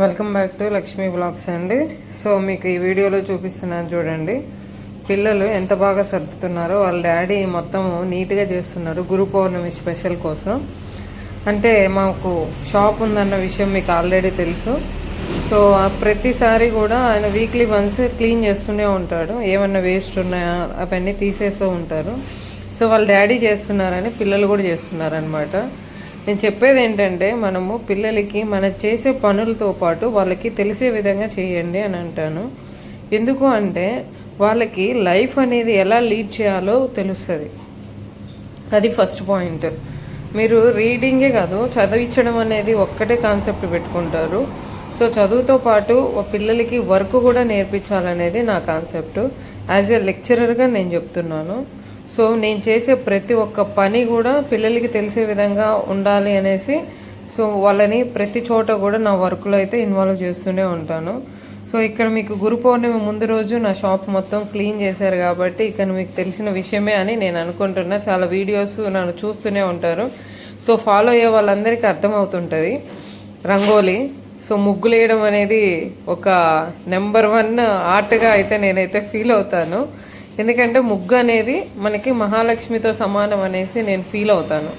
Welcome back to Lakshmi blogs అండి. So మీకు ఈ వీడియోలో చూపిస్తున్నాను చూడండి. పిల్లలు ఎంత బాగా సర్దుతున్నారో వాళ్ళ డాడీ మొత్తం నీట్గా చేస్తున్నారు గురు పౌర్ణమి స్పెషల్ కోసం. అంటే మాకు షాప్ ఉందన్న విషయం మీకు ఆల్రెడీ తెలుసు. సో ప్రతిసారి కూడా ఆయన వీక్లీ వన్స్ క్లీన్ చేస్తూనే ఉంటాడు. ఏమన్నా వేస్ట్ ఉన్నాయా అవన్నీ తీసేస్తూ ఉంటారు. సో వాళ్ళ డాడీ చేస్తున్నారని పిల్లలు కూడా చేస్తున్నారనమాట నేను చెప్పేది ఏంటంటే మనము పిల్లలకి మనం చేసే పనులతో పాటు వాళ్ళకి తెలిసే విధంగా చేయండి అని అంటాను. ఎందుకు అంటే వాళ్ళకి లైఫ్ అనేది ఎలా లీడ్ చేయాలో తెలుస్తుంది. అది ఫస్ట్ పాయింట్. మీరు రీడింగే కాదు చదివించడం అనేది ఒక్కటే కాన్సెప్ట్ పెట్టుకుంటారు. సో చదువుతో పాటు పిల్లలకి వర్క్ కూడా నేర్పించాలనేది నా కాన్సెప్ట్. యాజ్ ఎ లెక్చరర్గా నేను చెప్తున్నాను. సో నేను చేసే ప్రతి ఒక్క పని కూడా పిల్లలకి తెలిసే విధంగా ఉండాలి అనేసి సో వాళ్ళని ప్రతి చోట కూడా నా వర్క్లో అయితే ఇన్వాల్వ్ చేస్తూనే ఉంటాను. సో ఇక్కడ మీకు గురు పౌర్ణమి ముందు రోజు నా షాప్ మొత్తం క్లీన్ చేశారు కాబట్టి ఇక్కడ మీకు తెలిసిన విషయమే అని నేను అనుకుంటున్నా. చాలా వీడియోస్ నన్ను చూస్తూనే ఉంటారు. సో ఫాలో అయ్యే వాళ్ళందరికీ అర్థమవుతుంటుంది. రంగోలీ సో ముగ్గులు వేయడం అనేది ఒక నెంబర్ వన్ ఆర్ట్గా అయితే నేనైతే ఫీల్ అవుతాను. ఎందుకంటే ముగ్గు అనేది మనకి మహాలక్ష్మితో సమానం అనేసి నేను ఫీల్ అవుతాను.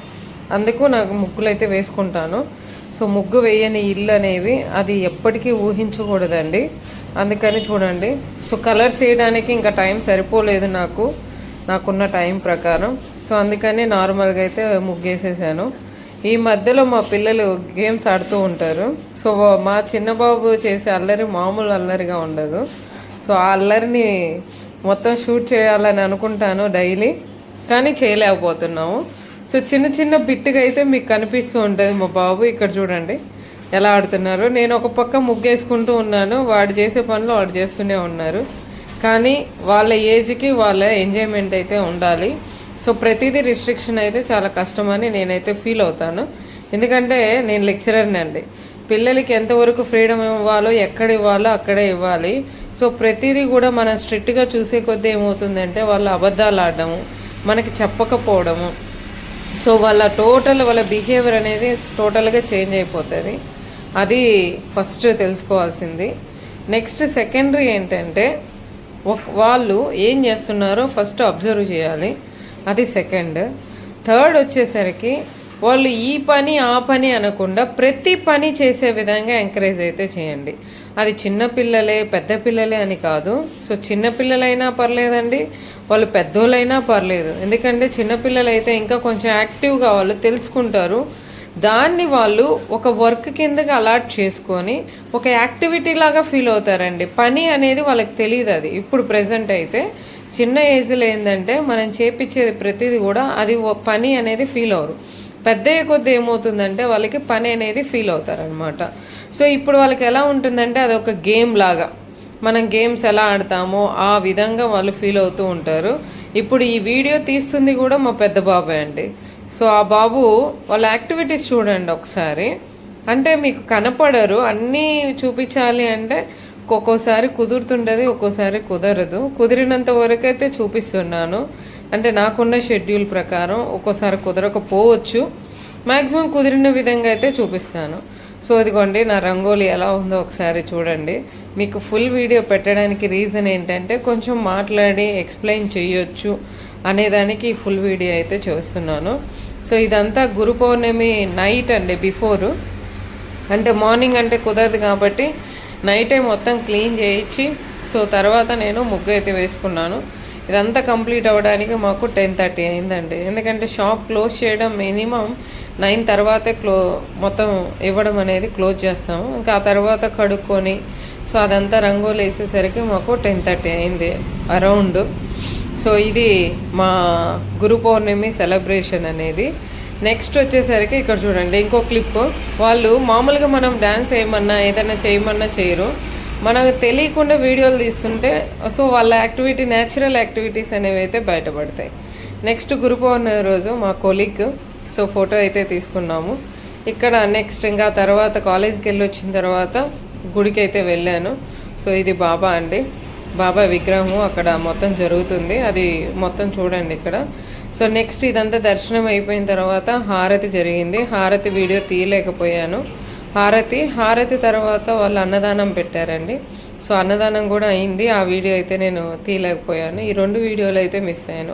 అందుకు నాకు ముగ్గులు అయితే వేసుకుంటాను. సో ముగ్గు వేయని ఇల్లు అనేవి అది ఎప్పటికీ ఊహించకూడదండి. అందుకని చూడండి. సో కలర్స్ వేయడానికి ఇంకా టైం సరిపోలేదు నాకు. నాకున్న టైం ప్రకారం. సో అందుకని నార్మల్గా అయితే ముగ్గేసేసాను ఈ మధ్యలో మా పిల్లలు గేమ్స్ ఆడుతూ ఉంటారు. సో మా చిన్న బాబు చేసే అల్లరి మామూలు అల్లరిగా ఉండదు. సో ఆ అల్లరిని మొత్తం షూట్ చేయాలని అనుకుంటాను డైలీ కానీ చేయలేకపోతున్నాము. సో చిన్న చిన్న బిట్టుగా అయితే మీకు కనిపిస్తూ ఉంటుంది మా బాబు. ఇక్కడ చూడండి ఎలా ఆడుతున్నారు. నేను ఒక పక్క ముగ్గేసుకుంటూ ఉన్నాను. వాడు చేసే పనులు వాడు చేస్తూనే ఉన్నారు. కానీ వాళ్ళ ఏజ్కి వాళ్ళ ఎంజాయ్మెంట్ అయితే ఉండాలి. సో ప్రతిదీ రిస్ట్రిక్షన్ అయితే చాలా కష్టమని నేనైతే ఫీల్ అవుతాను. ఎందుకంటే నేను లెక్చరర్ని అండి. పిల్లలకి ఎంతవరకు ఫ్రీడమ్ ఇవ్వాలో ఎక్కడ ఇవ్వాలో అక్కడే ఇవ్వాలి. సో ప్రతిదీ కూడా మనం స్ట్రిక్ట్గా చూసే కొద్దీ ఏమవుతుందంటే వాళ్ళు అబద్ధాలు ఆడడము మనకి చెప్పకపోవడము. సో వాళ్ళ టోటల్ వాళ్ళ బిహేవియర్ అనేది టోటల్గా చేంజ్ అయిపోతుంది. అది ఫస్ట్ తెలుసుకోవాల్సింది. నెక్స్ట్ సెకండరీ ఏంటంటే వాళ్ళు ఏం చేస్తున్నారో ఫస్ట్ అబ్జర్వ్ చేయాలి. అది సెకండ్. థర్డ్ వచ్చేసరికి వాళ్ళు ఈ పని ఆ పని అనకుండా ప్రతి పని చేసే విధంగా ఎంకరేజ్ అయితే చేయండి. అది చిన్న పిల్లలే పెద్ద పిల్లలే అని కాదు. సో చిన్న పిల్లలైనా పర్లేదండి వాళ్ళు పెద్దోళ్ళైనా పర్లేదు. ఎందుకంటే చిన్నపిల్లలు అయితే ఇంకా కొంచెం యాక్టివ్గా వాళ్ళు తెలుసుకుంటారు. దాన్ని వాళ్ళు ఒక వర్క్ కిందకి అలాట్ చేసుకొని ఒక యాక్టివిటీ లాగా ఫీల్ అవుతారండి. పని అనేది వాళ్ళకి తెలియదు అది. ఇప్పుడు ప్రజెంట్ అయితే చిన్న ఏజ్లో ఏంటంటే మనం చేపించేది ప్రతిదీ కూడా అది పని అనేది ఫీల్ అవరు పెద్ద కొద్దీ ఏమవుతుందంటే వాళ్ళకి పని అనేది ఫీల్ అవుతారనమాట సో ఇప్పుడు వాళ్ళకి ఎలా ఉంటుందంటే అది ఒక గేమ్ లాగా. మనం గేమ్స్ ఎలా ఆడతామో ఆ విధంగా వాళ్ళు ఫీల్ అవుతూ ఉంటారు. ఇప్పుడు ఈ వీడియో తీస్తుంది కూడా మా పెద్ద బాబాయ్ అండి. సో ఆ బాబు వాళ్ళ యాక్టివిటీస్ చూడండి ఒకసారి. అంటే మీకు కనపడరు. అన్నీ చూపించాలి అంటే ఒక్కోసారి కుదురుతుంటుంది ఒక్కోసారి కుదరదు. కుదిరినంత వరకు అయితే చూపిస్తున్నాను. అంటే నాకున్న షెడ్యూల్ ప్రకారం ఒక్కోసారి కుదరకపోవచ్చు. మ్యాక్సిమం కుదిరిన విధంగా అయితే చూపిస్తాను. సో ఇదిగోండి నా రంగోలి ఎలా ఉందో ఒకసారి చూడండి. మీకు ఫుల్ వీడియో పెట్టడానికి రీజన్ ఏంటంటే కొంచెం మాట్లాడి ఎక్స్ప్లెయిన్ చేయొచ్చు అనేదానికి ఫుల్ వీడియో అయితే చేస్తున్నాను. సో ఇదంతా గురు పౌర్ణమి నైట్ అండి బిఫోరు. అంటే మార్నింగ్ అంటే కుదరదు కాబట్టి నైటే మొత్తం క్లీన్ చేయించి సో తర్వాత నేను ముగ్గు అయితే వేసుకున్నాను. ఇదంతా కంప్లీట్ అవ్వడానికి మాకు టెన్ థర్టీ అయిందండి. ఎందుకంటే షాప్ క్లోజ్ చేయడం మినిమం నైన్ తర్వాతే క్లో మొత్తం ఇవ్వడం అనేది క్లోజ్ చేస్తాము. ఇంకా ఆ తర్వాత కడుక్కొని సో అదంతా రంగోలు వేసేసరికి మాకు టెన్ థర్టీ అయింది అరౌండ్. సో ఇది మా గురు పౌర్ణమి సెలబ్రేషన్ అనేది. నెక్స్ట్ వచ్చేసరికి ఇక్కడ చూడండి ఇంకో క్లిప్. వాళ్ళు మామూలుగా మనం డ్యాన్స్ వేయమన్నా ఏదైనా చేయమన్నా చేయరు. మనకు తెలియకుండా వీడియోలు తీస్తుంటే సో వాళ్ళ యాక్టివిటీ న్యాచురల్ యాక్టివిటీస్ అనేవి అయితే బయటపడతాయి. నెక్స్ట్ గురు పౌర్ణమి రోజు మా కొలీగ్ సో ఫోటో అయితే తీసుకున్నాము. ఇక్కడ నెక్స్ట్ ఇంకా తర్వాత కాలేజ్కి వెళ్ళి వచ్చిన తర్వాత గుడికి అయితే వెళ్ళాను. సో ఇది బాబా అండి. బాబా విగ్రహము అక్కడ మొత్తం జరుగుతుంది. అది మొత్తం చూడండి ఇక్కడ. సో నెక్స్ట్ ఇదంతా దర్శనం అయిపోయిన తర్వాత హారతి జరిగింది. హారతి వీడియో తీయలేకపోయాను. హారతి హారతి తర్వాత వాళ్ళు అన్నదానం పెట్టారండి. సో అన్నదానం కూడా అయింది. ఆ వీడియో అయితే నేను తీయలేకపోయాను. ఈ రెండు వీడియోలు అయితే మిస్ అయ్యాను.